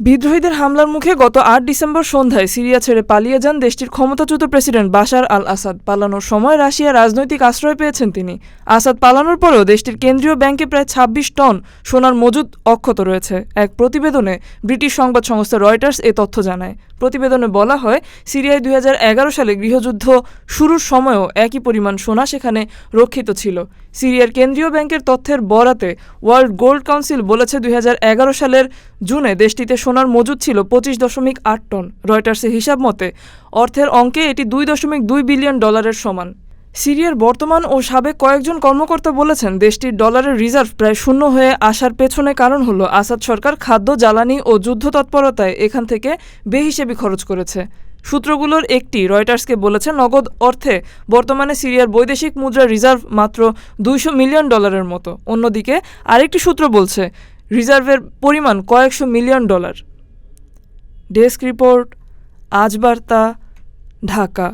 বিদ্রোহীদের হামলার মুখে গত আট ডিসেম্বর সন্ধ্যায় সিরিয়া ছেড়ে পালিয়ে যান দেশটির ক্ষমতাচ্যুত প্রেসিডেন্ট বাশার আল আসাদ পালানোর সময় রাশিয়া রাজনৈতিক আশ্রয় পেয়েছেন তিনি। আসাদ পালানোর পরেও দেশটির কেন্দ্রীয় ব্যাংকে প্রায় ছাব্বিশ টন সোনার মজুদ অক্ষত রয়েছে। এক প্রতিবেদনে ব্রিটিশ সংবাদ সংস্থা রয়টার্স এ তথ্য জানায়। প্রতিবেদনে বলা হয়, সিরিয়ায় দুই হাজার এগারো সালে গৃহযুদ্ধ শুরুর সময়ও একই পরিমাণ সোনা সেখানে রক্ষিত ছিল। সিরিয়ার কেন্দ্রীয় ব্যাংকের তথ্যের বরাতে ওয়ার্ল্ড গোল্ড কাউন্সিল বলেছে, দুই হাজার এগারো সালের জুনে দেশটিতে সোনার মজুদ ছিল পঁচিশ দশমিক আট টন। রয়টার্সের হিসাব মতে, অর্থের অঙ্কে এটি দুই দশমিক দুই বিলিয়ন ডলারের সমান। সিরিয়ার বর্তমান ও সাবেক কয়েকজন কর্মকর্তা বলেছেন, দেশটির ডলারের রিজার্ভ প্রায় শূন্য হয়ে আসার পেছনে কারণ হল আসাদ সরকার খাদ্য, জ্বালানি ও যুদ্ধ তৎপরতায় এখান থেকে বেহিসেবি খরচ করেছে। সূত্রগুলোর একটি, রয়টার্সকে বলেছে নগদ অর্থে বর্তমানে সিরিয়ার বৈদেশিক মুদ্রা রিজার্ভ মাত্র দুইশো মিলিয়ন ডলারের মতো। অন্যদিকে আরেকটি সূত্র বলছে রিজার্ভের পরিমাণ কয়েকশো মিলিয়ন ডলার। ডেস্ক রিপোর্ট আজ বার্তা ঢাকা।